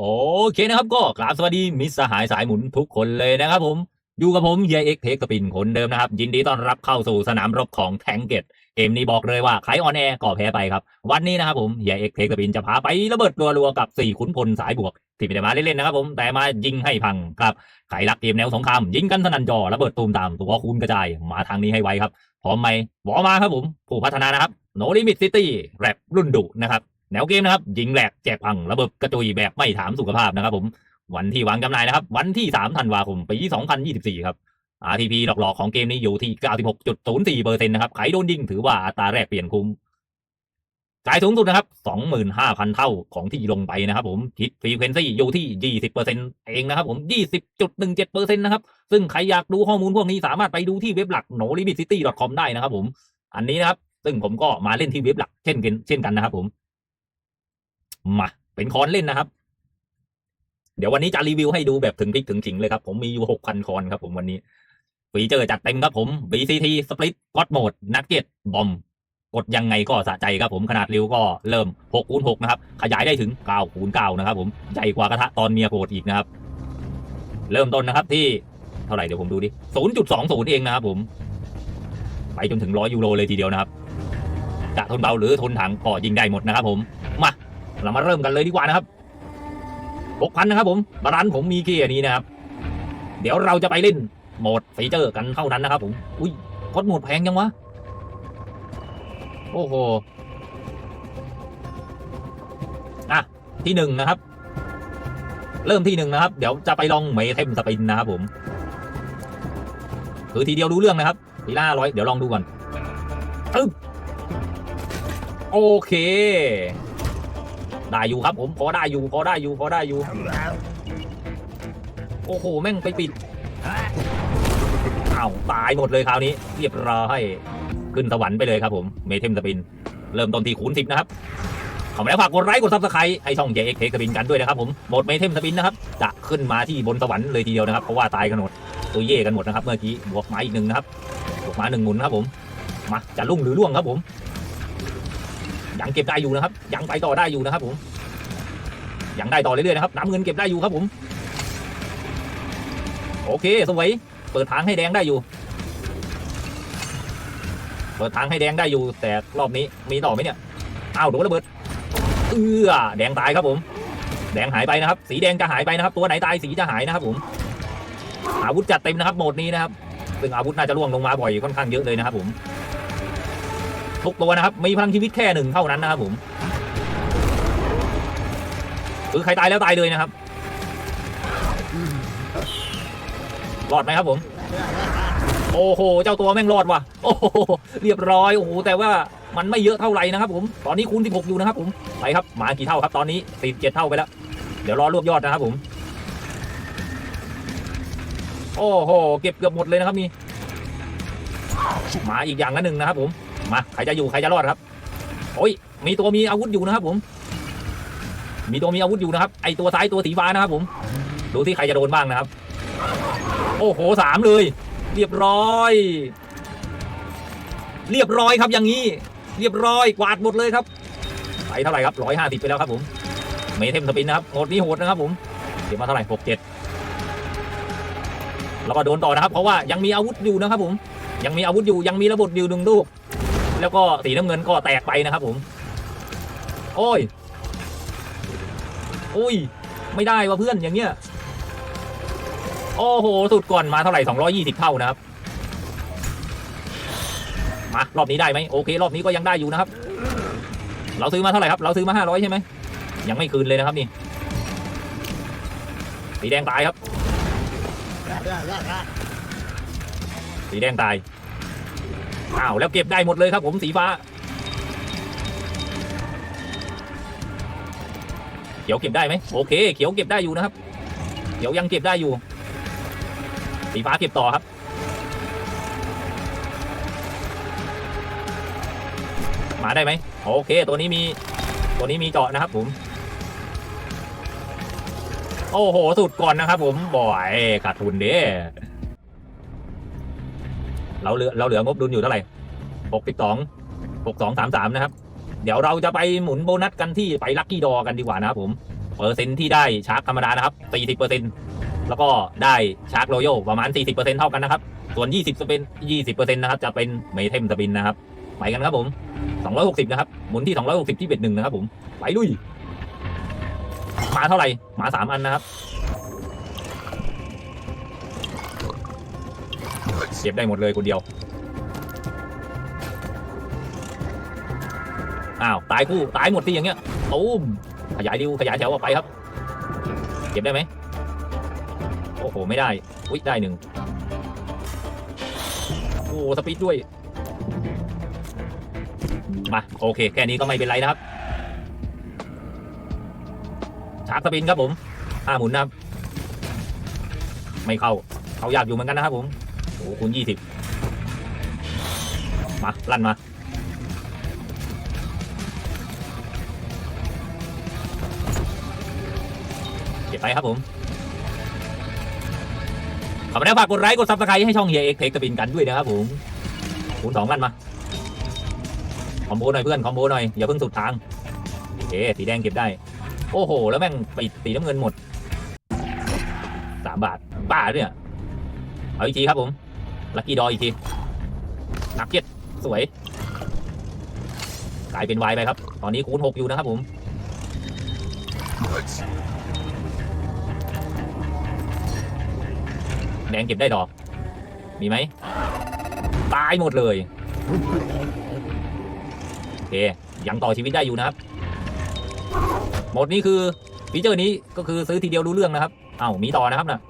โอเคนะครับก็กราบสวัสดีมิตรสหายสายหมุนทุกคนเลยนะครับผมอยู่กับผมเฮียเอ็กเทคสปินคนเดิมนะครับ ยินดีต้อนรับเข้าสู่สนามรบของแทงเกตเกมนี้บอกเลยว่าใครออนแอร์ก็แพ้ไปครับ วันนี้นะครับผมเฮียเอ็กเทคสปินจะพาไประเบิดรัวๆกับ 4 ขุนพลสายบวก ที่ไม่ได้มาเล่นๆนะครับผมแต่มายิงให้พังครับใครรักเกมแนวสงครามยิงกันสนันจอระเบิดตูมตามตัวคูณกระจายมาทางนี้ให้ไวครับพร้อมไหมวอมาครับผมผู้พัฒนานะครับโนลิมิตซิตี้แรปรุ่นดุนะครับ แนวเกมนะครับ ยิงแหลกแจกพังระเบิดกระจุยแบบไม่ถามสุขภาพนะครับผมวันที่วางจำหน่ายนะครับ วันที่ 3 ธันวาคมปี 2024 ครับ RTP หลอกๆ ของเกมนี้อยู่ที่ 96.04%นะครับใครโดนยิงถือว่าอัตราแรกเปลี่ยนคุ้มจ่ายสูงสุดนะครับ 25,000 เท่าของที่ลงไปนะครับผมคิดฟรีเควนซี่อยู่ที่ 20%เองนะครับผม 20.17%นะครับ ซึ่งใครอยากดูข้อมูลพวกนี้สามารถไปดูที่เว็บหลัก no limit city com ได้นะครับผม อันนี้นะครับ ซึ่งผมก็มาเล่นที่เว็บหลักเช่นกันเช่นกันนะครับผม มาเป็นคอนเล่นนะครับ เดี๋ยววันนี้จะรีวิวให้ดูแบบถึงพริกถึงขิงเลยครับ ผมมีอยู่หกพันคอนครับ ผมวันนี้ฟีเจอร์จัดเต็มครับผม BCT Split God Mode Nugget Bomb กดยังไงก็สะใจครับผมขนาดริ้วก็เริ่ม6คูณ6นะครับ ขยายได้ถึง9คูณ9นะครับ ผมใหญ่กว่ากระทะตอนเมียโกรธอีกนะครับ เริ่มต้นนะครับที่เท่าไหร่เดี๋ยวผมดูดิ 0.20 เองนะครับผม ไปจนถึง 100 ยูโรเลยทีเดียวนะครับ จะทนเบาหรือทนถังก็ยิงได้หมดนะครับผม เรามาเริ่มกันเลยดีกว่านะครับหกพันนะครับผมบารันผมมีแค่นี้นะครับ เดี๋ยวเราจะไปเล่นโหมดฟีเจอร์กันเท่านั้นนะครับ ผม อุ้ยกดโหมดแพงยังวะ โอ้โห อะ ที่หนึ่งนะครับ เริ่มที่หนึ่งนะครับ เดี๋ยวจะไปลองเมเทมสปินนะครับผม คือทีเดียวรู้เรื่องนะครับทีละร้อยเดี๋ยวลองดูก่อนอโอเค ได้อยู่ครับผมพอได้อยู่พอได้อยู่พอได้อยู่ โอ้โห แม่งไปปิดอ้าวตายหมดเลยคราวนี้ เรียบร้อยขึ้นสวรรค์ไปเลยครับผม เมเทมสปิน เริ่มต้นที่คูณสิบนะครับขอมาแล้วฝากกดไลค์กดซับสไครต์ให้ช่องเจเอ็กเทสปินกันด้วยนะครับผมโหมดเมเทมสปินนะครับจะขึ้นมาที่บนสวรรค์เลยทีเดียวนะครับเพราะว่าตายกันหมดตัวเย่กันหมดนะครับเมื่อกี้บวกไม้อีกหนึ่งนะครับบวกไม้หนึ่งหมุนครับผมมาจะลุ่งหรือล่วงครับผม ยังเก็บได้อยู่นะครับ ยังไปต่อได้อยู่นะครับผม ยังได้ต่อเรื่อยๆนะครับน้ำเงินเก็บได้อยู่ครับผม โอเคสวยเปิดทางให้แดงได้อยู่ เปิดทางให้แดงได้อยู่ แต่รอบนี้มีต่อไหมเนี่ยอ้าวโดนระเบิดเอื้อแดงตายครับผม แดงหายไปนะครับ สีแดงจะหายไปนะครับ ตัวไหนตายสีจะหายนะครับผม อาวุธจัดเต็มนะครับโหมดนี้นะครับ ซึ่งอาวุธน่าจะล่วงลงมาบ่อยค่อนข้างเยอะเลยนะครับผม ทุกตัวนะครับ มีพลังชีวิตแค่หนึ่งเท่านั้นนะครับผมคือใครตายแล้วตายเลยนะครับรอดไหมครับผม โอ้โห เจ้าตัวแม่งรอดว่ะ โอ้โห เรียบร้อย โอ้โห แต่ว่ามันไม่เยอะเท่าไหร่นะครับผม ตอนนี้คูณ16 อยู่นะครับผม ไปครับ มากี่เท่าครับ ตอนนี้47เท่าไปแล้ว เดี๋ยวรอรวบยอดนะครับผม โอ้โห เก็บเกือบหมดเลยนะครับนี่ มาอีกอย่างละหนึ่งนะครับผม มาใครจะอยู่ใครจะรอดครับโอ้ยมีตัวมีอาวุธอยู่นะครับผม มีตัวมีอาวุธอยู่นะครับ ไอตัวซ้ายตัวสีฟ้านะครับ ผมดูที่ใครจะโดนบ้างนะครับ โอ้โหสามเลย เรียบร้อย เรียบร้อยครับอย่างนี้ เรียบร้อยกวาดหมดเลยครับไปเท่าไหร่ครับร้อยห้าสิบไปแล้วครับผมเมเทมสปินนะครับโหดนี้โหดนะครับ ผมเก็บมาเท่าไหร่หกเจ็ดแล้วก็โดนต่อนะครับ เพราะว่ายังมีอาวุธอยู่นะครับ ผม ยังมีอาวุธอยู่ยังมีระบบอยู่หนึ่งลูก แล้วก็สีน้ำเงินก็แตกไปนะครับผม โอ้ย โอ้ย ไม่ได้ว่ะเพื่อนอย่างเงี้ย โอ้โห สุดก่อนมาเท่าไหร่ 220 เท่านะครับ มารอบนี้ได้ไหมโอเค รอบนี้ก็ยังได้อยู่นะครับ เราซื้อมาเท่าไหร่ครับ เราซื้อมา 500 ใช่ไหม ยังไม่คืนเลยนะครับนี่ สีแดงตายครับ สีแดงตาย อ้าวแล้วเก็บได้หมดเลยครับผมสีฟ้า เขียวเก็บได้ไหมโอเค เขียวเก็บได้อยู่นะครับ เขียวยังเก็บได้อยู่ สีฟ้าเก็บต่อครับ มาได้ไหมโอเค ตัวนี้มีตัวนี้มีเจาะนะครับผมโอ้โหสุดก่อนนะครับผมบ่อยขาดทุนเด้ เราเหลือเราเหลืองบดุลอยู่เท่าไหร่หกสิบสองหกสองสามสามนะครับ เดี๋ยวเราจะไปหมุนโบนัสกันที่ไปลัคกี้ดอกันดีกว่านะครับผม เปอร์เซ็นที่ได้ชาร์จธรรมดานะครับ40เปอร์เซ็นต์แล้วก็ได้ชาร์จโรโยประมาณ40เปอร์เซ็นต์เท่ากันนะครับ ส่วน20สเป็น20เปอร์เซ็นต์นะครับ จะเป็นเมเทมสปินนะครับ ไปกันครับผม260นะครับ หมุนที่260ที่เบ็ดหนึ่งนะครับผม ไปลุย มาเท่าไหร่ มาสามอันนะครับ เก็บได้หมดเลยคนเดียว อ้าว ตายคู่ตายหมดที่อย่างเงี้ยตูมขยายดิวขยายแถวออกไปครับ เก็บได้ไหมโอ้โห ไม่ได้ อุ้ยได้หนึ่งโอ้สปีดด้วย มา โอเค แค่นี้ก็ไม่เป็นไรนะครับชาร์จสปินครับผมห้าหมุนนะครับ ไม่เข้า เขาอยากอยู่เหมือนกันนะครับผม โอ้คูณยี่สิบมาลั่นมาเก็บไปครับผมขอบคุณฝากกดไลค์กดซับสไครต์ให้ช่องเฮียเอ็กเทคกบินกันด้วยนะครับผมคูณสองลั่นมาคอมโบหน่อยเพื่อนคอมโบหน่อยอย่าเพิ่งสุดทางโอเคสีแดงเก็บได้ โอ้โห แล้วแม่งปิดสีน้ำเงินหมดสามบาทบ้าเนี่ยเอาอีกทีครับผม ลัคกี้ดอยอีกทีนักเก็ตสวย กลายเป็นวายไปครับ ตอนนี้คูณหกอยู่นะครับผมแดงเก็บได้ดอก มีไหมตายหมดเลยโอเคยังต่อชีวิตได้อยู่นะครับ หมดนี้คือฟีเจอร์นี้ก็คือซื้อทีเดียวรู้เรื่องนะครับ เอ้ามีต่อนะครับนะ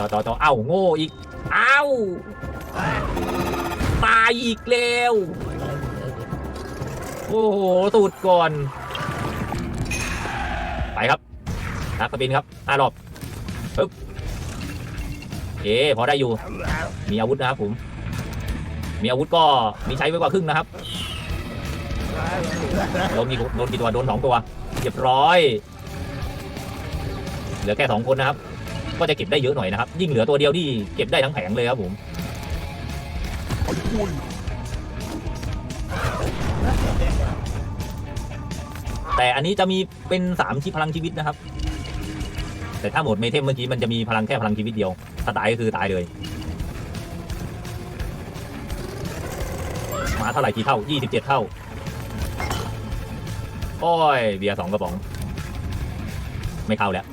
ต่อต่อต่อเอ้าโง่อีก เอ้าตายอีกแล้วโอ้โหตูดก่อน ไปครับนักกระบินครับห้ารอบปึ๊บเอ๊พอได้อยู่ มีอาวุธนะครับผม มีอาวุธก็มีใช้ไว้กว่าครึ่งนะครับโดนกี่โดนกี่ตัวโดนสองตัวเรียบร้อย เหลือแค่สองคนนะครับ ก็จะเก็บได้เยอะหน่อยนะครับ ยิ่งเหลือตัวเดียวที่เก็บได้ทั้งแผงเลยครับผมแต่อันนี้จะมีเป็นสามชีพพลังชีวิตนะครับ แต่ถ้าหมดเมเทมเมื่อกี้มันจะมีพลังแค่พลังชีวิตเดียวถ้าตายก็คือตายเลย มาเท่าไหร่กี่เท่า 27 เท่า โอ้ยเบียร์สองกระป๋อง ไม่เข้าแล้ว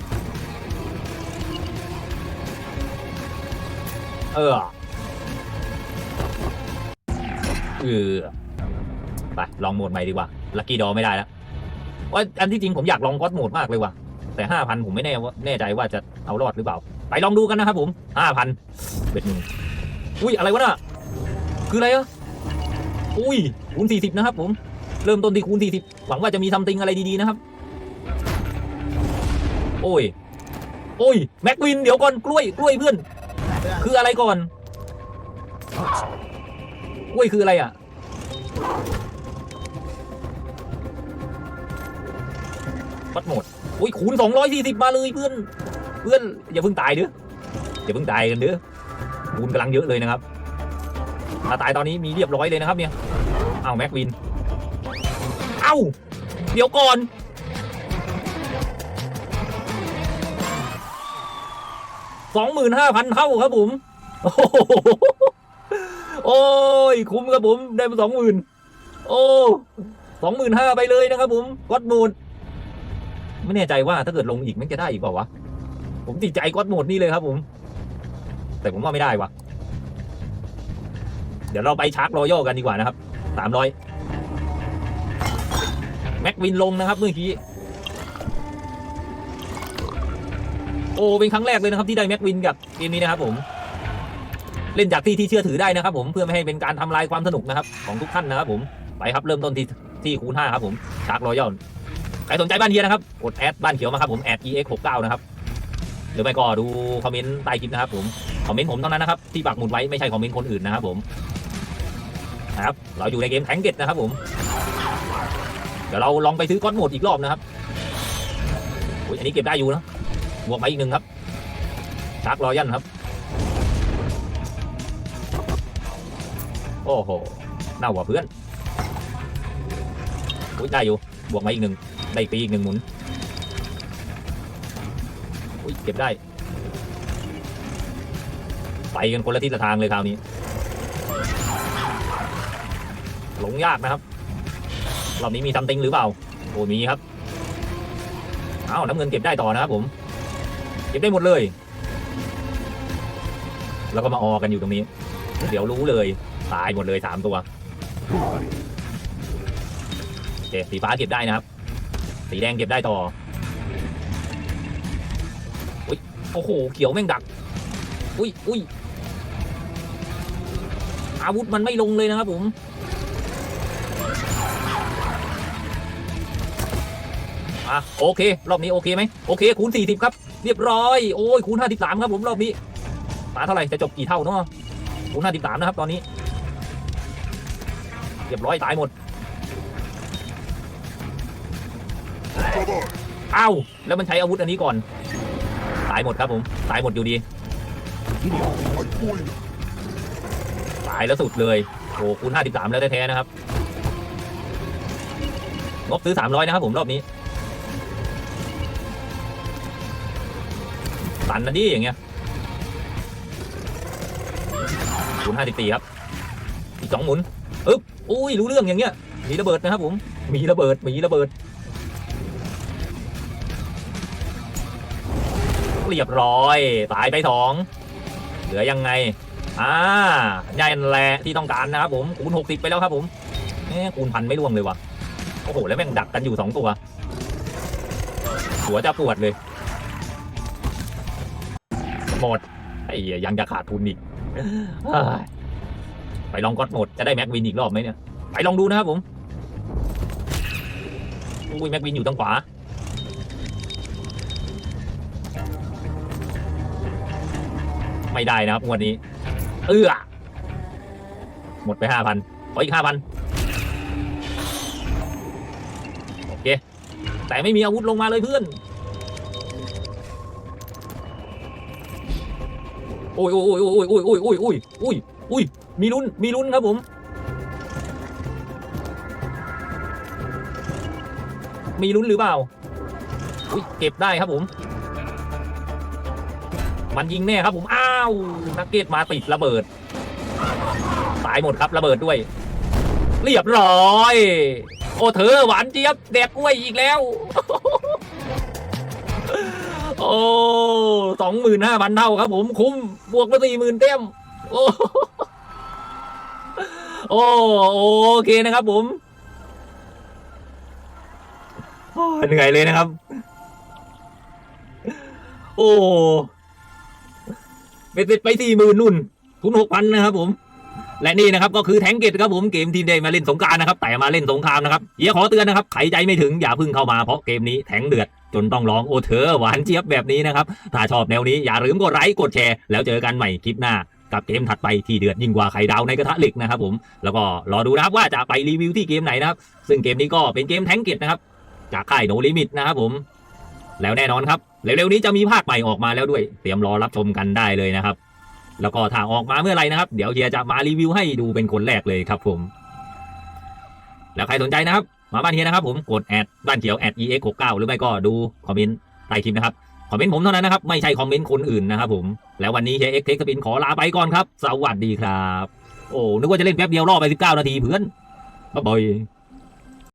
เออเออไปลองโหมดใหม่ดีกว่าลัคกี้ดอไม่ได้แล้วว่าอันที่จริงผมอยากลองก็อดโหมดมากเลยว่ะแต่ห้าพันผมไม่แน่ว่าแน่ใจว่าจะเอารอดหรือเปล่า ไปลองดูกันนะครับผมห้าพันเบ็ดหนึ่งอุ้ยอะไรวะน่ะคืออะไรอะอุ้ยคูณสี่สิบนะครับ ผม เริ่มต้นที่คูณสี่สิบหวังว่าจะมีซัมติงอะไรดีๆนะครับ โอ้ย โอ้ย แม็กวิน เดี๋ยวก่อนกล้วยกล้วยเพื่อน คืออะไรก่อนกล้ยคืออะไรอะ ปัดหมดอุ้ยคูณสองร้อยสี่สิบมาเลยเพื่อน เพื่อนอย่าเพิ่งตายเด้ออย่าเพิ่งตายกันเด้อคูณกำลังเยอะเลยนะครับถ้าตายตอนนี้มีเรียบร้อยเลยนะครับเนี่ย เอาแม็กวิน เอ้า เดี๋ยวก่อน สองหมื่นห้าพันเท่าครับผมโอ้ยคุ้มครับผมได้มาสองหมื่นโอ้สองหมื่นห้าไปเลยนะครับผมกดโหมดไม่แน่ใจว่าถ้าเกิดลงอีกมันจะได้อีกเปล่าวะผมติดใจกดโหมดนี่เลยครับผม แต่ผมว่าไม่ได้วะเดี๋ยวเราไปชาร์จรอยัลกันดีกว่านะครับสามร้อยแม็กวินลงนะครับเมื่อกี้ โอ้เป็นครั้งแรกเลยนะครับที่ได้แม็กวินกับเกมนี้นะครับผมเล่นจากที่ที่เชื่อถือได้นะครับ ผมเพื่อไม่ให้เป็นการทำลายความสนุกนะครับ ของทุกท่านนะครับ ผมไปครับเริ่มต้นที่ที่คูณห้าครับผมชาร์จรอยัลใครสนใจบ้านเฮียนะครับกดแอดบ้านเขียวมาครับผมแอด ex 6 9 นะครับหรือไม่ก็ดูคอมเมนต์ใต้คลิปนะครับผมคอมเมนต์ผมเท่านั้นนะครับที่ปักหมุดไว้ไม่ใช่คอมเมนต์คนอื่นนะครับผมนะครับเราอยู่ในเกมแทงเก็ตนะครับผมเดี๋ยวเราลองไปซื้อก้อนโหมดอีกรอบนะครับอุ้ยอันนี้เก็บได้อยู่นะ บวกมาอีกหนึ่งครับชาร์กรอยันครับ โอ้โหน่าหัวเพื่อนอุ้ยได้อยู่ บวกมาอีกหนึ่งได้ปีอีกหนึ่งหมุนอุ้ยเก็บได้ ไปกันคนละทิศละทางเลยคราวนี้ หลงยากนะครับรอบนี้มีซัมติงหรือเปล่า โอ้มีครับ เอาน้ำเงินเก็บได้ต่อนะครับผม ก็บได้หมดเลย แล้วก็มาออกันอยู่ตรงนี้ เดี๋ยวรู้เลยตายหมดเลยสามตัวโอเคสีฟ้าเก็บได้นะครับ สีแดงเก็บได้ต่ออุ้ยโอ้โหเขียวแม่งดัก อุ้ยอุ้ยอาวุธมันไม่ลงเลยนะครับผมอะโอเค รอบนี้โอเคไหมโอเคคูณ40 ครับ เรียบร้อย โอ้ยคูณ53 ครับผมรอบนี้มาเท่าไหร่จะจบกี่เท่าเนาะคูณ53 นะครับตอนนี้ เรียบร้อยตายหมดเอ้าแล้วมันใช้อาวุธอันนี้ก่อน ตายหมดครับผมตายหมดอยู่ดีตายแล้วสุดเลยโอ้คูณ53 แล้วแท้ๆนะครับงบซื้อ 300 นะครับผมรอบนี้ นนะดิอย่างเงี้ยคูณ54ครับ อีกสองหมุนอึ๊บอุ้ยรู้เรื่องอย่างเงี้ย มีระเบิดนะครับผม มีระเบิด มีระเบิด เรียบร้อย ตายไปสอง เหลือยังไง อ่าใหญ่แหละที่ต้องการนะครับผม คูณ60ไปแล้วครับผมเอ๊คูณพันไม่ล่วงเลยว่ะ โอ้โห แล้วแม่งดักกันอยู่สองตัว หัวจะปวดเลย หมดไอ้เหี้ยยังจะขาดทุนอีกเอ้ยไปลองก๊อตหมดจะได้แม็กวินอีกรอบไหมเนี่ย ไปลองดูนะครับผมอุ้ยแม็กวินอยู่ตรงขวาไม่ได้นะครับงวดนี้ เอื้อหมดไปห้าพันขออีกห้าพันโอเค แต่ไม่มีอาวุธลงมาเลยเพื่อน โอ้ยโอ้ยโอ้ยโอ้ยโอ้ยโอ้ยโอ้ยโอ้ยโอ้ยโอ้ยมีลุ้นมีลุ้นครับผม มีลุ้นหรือเปล่าอุ้ยเก็บได้ครับผม มันยิงแน่ครับผมอ้าวนักเก็ตมาติดระเบิดตายหมดครับระเบิดด้วย เรียบร้อย โอ้เธอหวานเจี๊ยบแดกกล้วยอีกแล้ว โอ้สองหมื่นห้าพันเท่าครับผมคุ้มบวกมาสี่หมื่นเต็มโอ้โอ้โอเคนะครับผมเหนื่อยเลยนะครับ โอ้ไปติดไปสี่หมื่นนุ่น ทุนหกพันนะครับผม และนี่นะครับก็คือแทงเกตครับผมเกมทีมเดมาเล่นสงกรารนะครับ แต่มาเล่นสงครามนะครับเฮียขอเตือนนะครับใครใจไม่ถึงอย่าพึ่งเข้ามาเพราะเกมนี้แทงเดือด จนต้องร้องโอเธอหวานเจี๊ยบแบบนี้นะครับ ถ้าชอบแนวนี้อย่าลืมกดไลค์กดแชร์ แล้วเจอกันใหม่คลิปหน้ากับเกมถัดไปที่เดือดยิ่งกว่าไข่ดาวในกระทะเหล็กนะครับผมแล้วก็รอดูนะครับว่าจะไปรีวิวที่เกมไหนนะครับซึ่งเกมนี้ก็เป็นเกมแทงเกตนะครับจากค่ายโนลิมิตนะครับผมแล้วแน่นอนครับเร็วๆนี้จะมีภาคใหม่ออกมาแล้วด้วย เตรียมรอรับชมกันได้เลยนะครับ แล้วก็ถ้าออกมาเมื่อไหร่นะครับ เดี๋ยวเฮียจะมารีวิวให้ดูเป็นคนแรกเลยครับผม แล้วใครสนใจนะครับ มาบ้านเฮียนะครับผมกดแอดบ้านเขียวแอด ex 6 9หรือไม่ก็ดูคอมเมนต์ใต้คลิปนะครับคอมเมนต์ผมเท่านั้นนะครับ ไม่ใช่คอมเมนต์คนอื่นนะครับผมแล้ววันนี้เฮียเอ็กเทคสปินขอลาไปก่อนครับ สวัสดีครับ โอ้นึกว่าจะเล่นแป๊บเดียวรอไป19 นาทีเพื่อนบ๊ายบาย